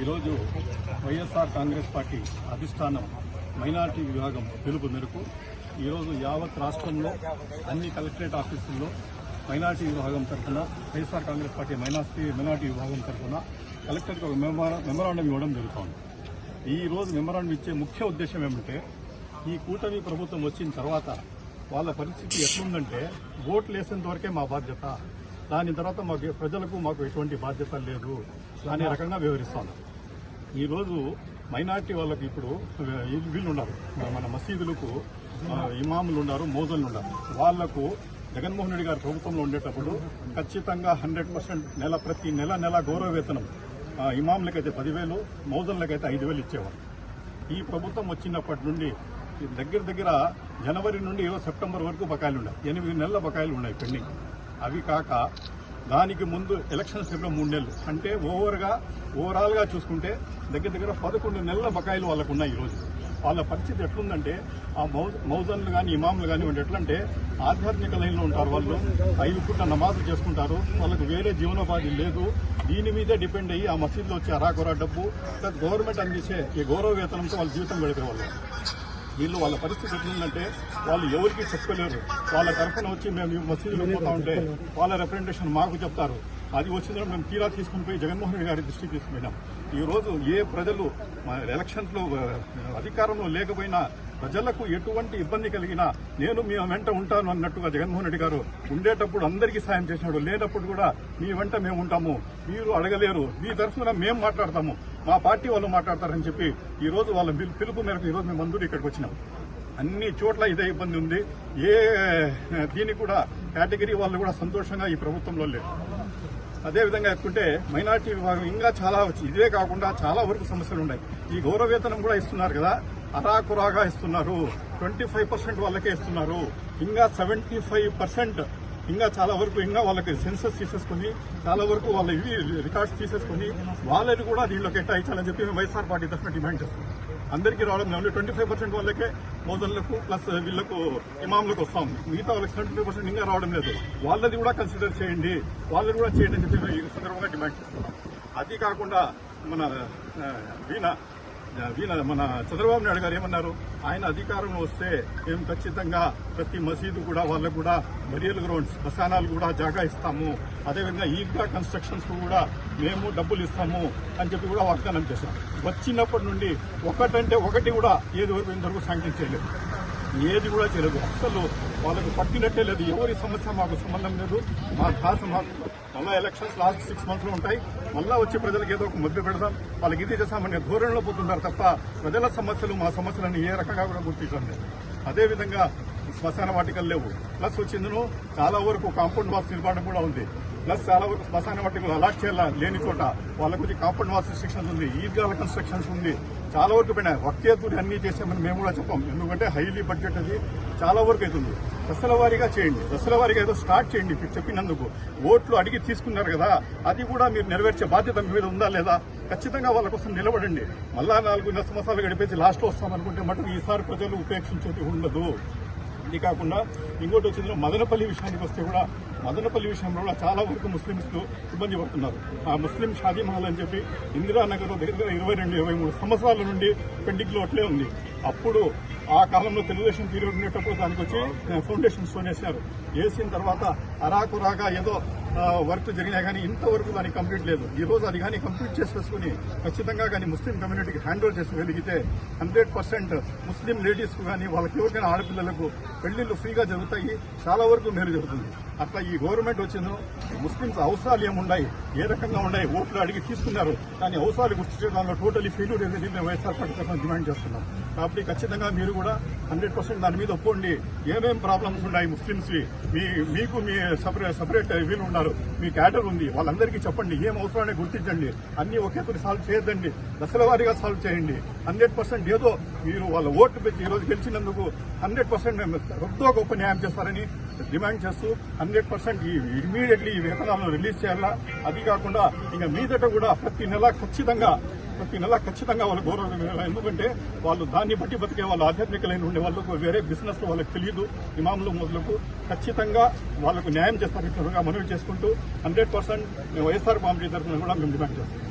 ఈరోజు వైఎస్ఆర్ కాంగ్రెస్ పార్టీ అధిష్టానం మైనార్టీ విభాగం పిలుపు మేరకు ఈరోజు యావత్ రాష్ట్రంలో అన్ని కలెక్టరేట్ ఆఫీసుల్లో మైనార్టీ విభాగం తరఫున YSR Congress party minority minority విభాగం తరఫున కలెక్టర్కి ఒక మెమరాండం ఇవ్వడం జరుగుతోంది. ఈ రోజు ఇచ్చే ముఖ్య ఉద్దేశం ఏమంటే ఈ కూటమి ప్రభుత్వం వచ్చిన తర్వాత వాళ్ళ పరిస్థితి ఎట్లుందంటే ఓట్లు వేసేంత వరకే మా బాధ్యత. దాని తర్వాత మాకు ప్రజలకు మాకు ఎటువంటి బాధ్యత లేదు అనే రకంగా వివరిస్తాను. ఈరోజు మైనార్టీ వాళ్ళకి ఇప్పుడు వీళ్ళు ఉన్నారు. మన మసీదులకు ఇమాములు ఉన్నారు మోజన్లు ఉన్నారు. వాళ్ళకు జగన్మోహన్ రెడ్డి గారి ప్రభుత్వంలో ఉండేటప్పుడు ఖచ్చితంగా హండ్రెడ్ పర్సెంట్ నెల ప్రతి నెల నెల గౌరవ వేతనం ఇమాములకైతే పదివేలు మౌజన్లకైతే ఐదు వేలు ఇచ్చేవారు. ఈ ప్రభుత్వం వచ్చినప్పటి నుండి దగ్గర దగ్గర జనవరి నుండి సెప్టెంబర్ వరకు బకాయిలు ఉన్నాయి. ఎనిమిది నెలల బకాయిలు ఉన్నాయి పెండింగ్. అవి కాక దానికి ముందు ఎలక్షన్స్ చెప్పిన మూడు నెలలు. అంటే ఓవర్గా ఓవరాల్గా చూసుకుంటే దగ్గర దగ్గర పదకొండు నెలల బకాయిలు వాళ్ళకు ఉన్నాయి ఈరోజు వాళ్ళ పరిస్థితి ఎట్లుందంటే ఆ మౌజన్లు కానీ ఇమాములు కానివ్వండి ఎట్లంటే ఆధ్యాత్మిక లైన్లో ఉంటారు వాళ్ళు. ఐదు పూట నమాజులు చేసుకుంటారు. వాళ్ళకు వేరే జీవనోపాధి లేదు. దీని మీదే డిపెండ్ అయ్యి ఆ మసీదులో వచ్చే అరాకొరా డబ్బు ప్లస్ గవర్నమెంట్ అందించే ఈ గౌరవ వేతనంతో వాళ్ళ జీవితం గడిపేవాళ్ళు. వీళ్ళు వాళ్ళ పరిస్థితి ఎట్లుందంటే వాళ్ళు ఎవరికి చెప్పుకోలేరు వాళ్ళ తరఫున వచ్చి మేము మసీదు పోతా ఉంటే వాళ్ళ రిప్రజెంటేషన్ మాకు చెప్తారు. అది వచ్చిన మేము తీరా తీసుకుని పోయి జగన్మోహన్ రెడ్డి గారి దృష్టికి తీసుకుపోయినాం. ఈరోజు ఏ ప్రజలు ఎలక్షన్స్లో అధికారంలో లేకపోయినా ప్రజలకు ఎటువంటి ఇబ్బంది కలిగినా నేను మీ వెంట ఉంటాను అన్నట్టుగా జగన్మోహన్ రెడ్డి గారు ఉండేటప్పుడు అందరికీ సాయం చేసినాడు. లేనప్పుడు కూడా మీ వెంట మేము ఉంటాము. మీరు అడగలేరు. మీ తరఫున మేము మాట్లాడతాము. మా పార్టీ వాళ్ళు మాట్లాడతారని చెప్పి ఈ రోజు వాళ్ళ పిలుపు మేరకు ఈ రోజు మేము అందరూ ఇక్కడికి వచ్చినాం. అన్ని చోట్ల ఇదే ఇబ్బంది ఉంది. ఏ దీనికి కూడా కేటగిరీ వాళ్ళు కూడా సంతోషంగా ఈ ప్రభుత్వంలో లేరు. అదేవిధంగా ఎక్కుంటే మైనార్టీ విభాగం ఇంకా చాలా వచ్చి ఇదే కాకుండా చాలా వరకు సమస్యలు ఉన్నాయి. ఈ గౌరవేతనం కూడా ఇస్తున్నారు కదా అరాకురాగా ఇస్తున్నారు. ట్వంటీ ఫైవ్ పర్సెంట్ వాళ్ళకే ఇస్తున్నారు. ఇంకా సెవెంటీ ఫైవ్ పర్సెంట్ ఇంకా చాలా వరకు ఇంకా వాళ్ళకి సెన్సస్ తీసేసుకుని చాలా వరకు వాళ్ళ ఇవి రికార్డ్స్ తీసేసుకుని వాళ్ళని కూడా దీంట్లో కేటాయించాలని చెప్పి మేము వైఎస్ఆర్ పార్టీ తరఫున డిమాండ్ చేస్తున్నాం. అందరికీ రావడం ఓన్లీ ట్వంటీ ఫైవ్ పర్సెంట్ వాళ్ళకే మోదన్లకు ప్లస్ వీళ్ళకు ఇమాములకు వస్తాం. మిగతా వాళ్ళకి ట్వంటీ ఫైవ్ పర్సెంట్ ఇంకా రావడం లేదు. వాళ్ళది కూడా కన్సిడర్ చేయండి. వాళ్ళని కూడా చేయండి అని చెప్పి మేము ఈ సందర్భంగా డిమాండ్ చేస్తున్నాం. అది కాకుండా మన వీణ వీళ్ళ మన చంద్రబాబు నాయుడు గారు ఏమన్నారు? ఆయన అధికారం వస్తే మేము ఖచ్చితంగా ప్రతి మసీదు కూడా వాళ్ళకు కూడా బరియల్ గ్రౌండ్స్ శ్మశానాలు కూడా జాగా ఇస్తాము. అదేవిధంగా ఈద్గా కన్స్ట్రక్షన్స్ కూడా మేము డబ్బులు ఇస్తాము అని చెప్పి కూడా వాగ్దానం చేశాం వచ్చినప్పటి నుండి ఒకటంటే ఒకటి కూడా ఏది వరకు ఇంతవరకు శాంక్షన్ చేయలేదు. ఏది కూడా చేయలేదు. అస్సలు వాళ్ళకు పట్టినట్టే లేదు. ఎవరి సమస్య మాకు సంబంధం లేదు. మా ధ్యాస మాకు మళ్ళీ ఎలక్షన్స్ లాస్ట్ సిక్స్ మంత్స్లో ఉంటాయి. మళ్ళీ వచ్చి ప్రజలకు ఏదో ఒక మధ్య పెడదాం. వాళ్ళకి ఇది చేస్తామనే ధోరణిలో పోతున్నారు తప్ప ప్రజల సమస్యలు మా సమస్యలను ఏ రకంగా కూడా గుర్తించడం లేదు. అదేవిధంగా శ్మశాన వాటికలు లేవు. ప్లస్ వచ్చిందను చాలా వరకు కాంపౌండ్ వాల్స్ నిర్మాణం కూడా ఉంది. ప్లస్ చాలా వరకు శ్మశాన వాటికలు అలాట్ చేయాల లేని చోట వాళ్ళకు వచ్చి కాంపౌండ్ వాల్స్ రిస్ట్రిక్షన్స్ ఉంది ఈద్గాల కన్స్ట్రక్షన్స్ ఉంది. చాలా వరకు పోయినాయి ఒకే తూరి అన్ని చేసామని మేము కూడా చెప్పాం. ఎందుకంటే హైలీ బడ్జెట్ అది. చాలా వరకు అవుతుంది. దశల వారీగా చేయండి. దశల వారీగా ఏదో స్టార్ట్ చేయండి మీరు చెప్పినందుకు. ఓట్లు అడిగి తీసుకున్నారు కదా అది కూడా మీరు నెరవేర్చే బాధ్యత మీ మీద ఉందా లేదా? ఖచ్చితంగా వాళ్ళ కోసం నిలబడండి. మళ్ళా నాలుగు సంవత్సరాలు గడిపేసి లాస్ట్లో వస్తామనుకుంటే మటుకు ఈసారి ప్రజలు ఉపేక్షించేది ఉండదు. ఇది కాకుండా ఇంకోటి వచ్చింది మదనపల్లి విషయానికి వస్తే కూడా మదనపల్లి విషయంలో కూడా చాలా వరకు ముస్లిమ్స్ ఇబ్బంది పడుతున్నారు. ఆ ముస్లిం షాదీ మహల్ అని చెప్పి ఇందిరానగర్ దగ్గర దగ్గర ఇరవై రెండు ఇరవై మూడు సంవత్సరాల నుండి పెండింగ్లో అట్లే ఉంది. అప్పుడు ఆ కాలంలో తెలుగుదేశం పీరియడ్ ఉండేటప్పుడు దానికి వచ్చి ఫౌండేషన్ స్టోన్ వేశారు. వేసిన తర్వాత అరాకురాగా ఏదో వర్క్ జరిగినా కానీ ఇంతవరకు దానికి కంప్లీట్ లేదు. ఈ రోజు అది కానీ కంప్లీట్ చేసేసుకుని ఖచ్చితంగా కానీ ముస్లిం కమ్యూనిటీకి హ్యాండ్ ఓవర్ చేసుకోగలిగితే హండ్రెడ్ పర్సెంట్ ముస్లిం లేడీస్కు కానీ వాళ్ళకి ఎవరికైనా ఆడపిల్లలకు పెళ్ళిళ్ళు ఫ్రీగా జరుగుతాయి. చాలా వరకు మేలు జరుగుతుంది. అట్లా ఈ గవర్నమెంట్ వచ్చిందో ముస్లింస్ అవసరాలు ఏమున్నాయి ఏ రకంగా ఉన్నాయి ఓట్లు అడిగి తీసుకున్నారు. కానీ అవసరాలు గుర్తించడంలో టోటలీ ఫెయిల్యూర్ అనేది మేము వైఎస్ఆర్ పార్టీ తరఫున డిమాండ్ చేస్తున్నాం. కాబట్టి ఖచ్చితంగా మీరు కూడా హండ్రెడ్ పర్సెంట్ దాని మీద ఒప్పుకోండి. ఏమేం ప్రాబ్లమ్స్ ఉన్నాయి ముస్లింస్వి మీ మీకు మీ సపరేట్ సపరేట్ వీళ్ళు ఉన్నారు మీ క్యాడర్ ఉంది. వాళ్ళందరికీ చెప్పండి. ఏం అవసరమనే గుర్తించండి. అన్ని ఒకేసారి సాల్వ్ చేయొద్దండి. దశల వారీగా సాల్వ్ చేయండి. హండ్రెడ్ పర్సెంట్ ఏదో మీరు వాళ్ళ ఓట్లు పెట్టి ఈ రోజు గెలిచినందుకు హండ్రెడ్ పర్సెంట్ మేము రొద్దో గొప్ప న్యాయం చేస్తారని డిమాండ్ చేస్తూ హండ్రెడ్ పర్సెంట్ ఈ ఇమీడియట్లీ ఈ వేతనాలను రిలీజ్ చేయాలా? అది కాకుండా ఇంకా మీదట కూడా ప్రతి నెల ఖచ్చితంగా ప్రతి నెల ఖచ్చితంగా వాళ్ళ గౌరవం ఎందుకంటే వాళ్ళు దాన్ని బట్టి బతికే వాళ్ళు ఆధ్యాత్మికలైన ఉండే వాళ్ళకు వేరే బిజినెస్ వాళ్ళకి తెలియదు ఇమాములు మొదలకు ఖచ్చితంగా వాళ్ళకు న్యాయం చేస్తారు చేస్తారని మనవి చేసుకుంటూ హండ్రెడ్ పర్సెంట్ వైఎస్ఆర్ కాంగ్రెస్ తరఫున కూడా మేము డిమాండ్ చేస్తాం.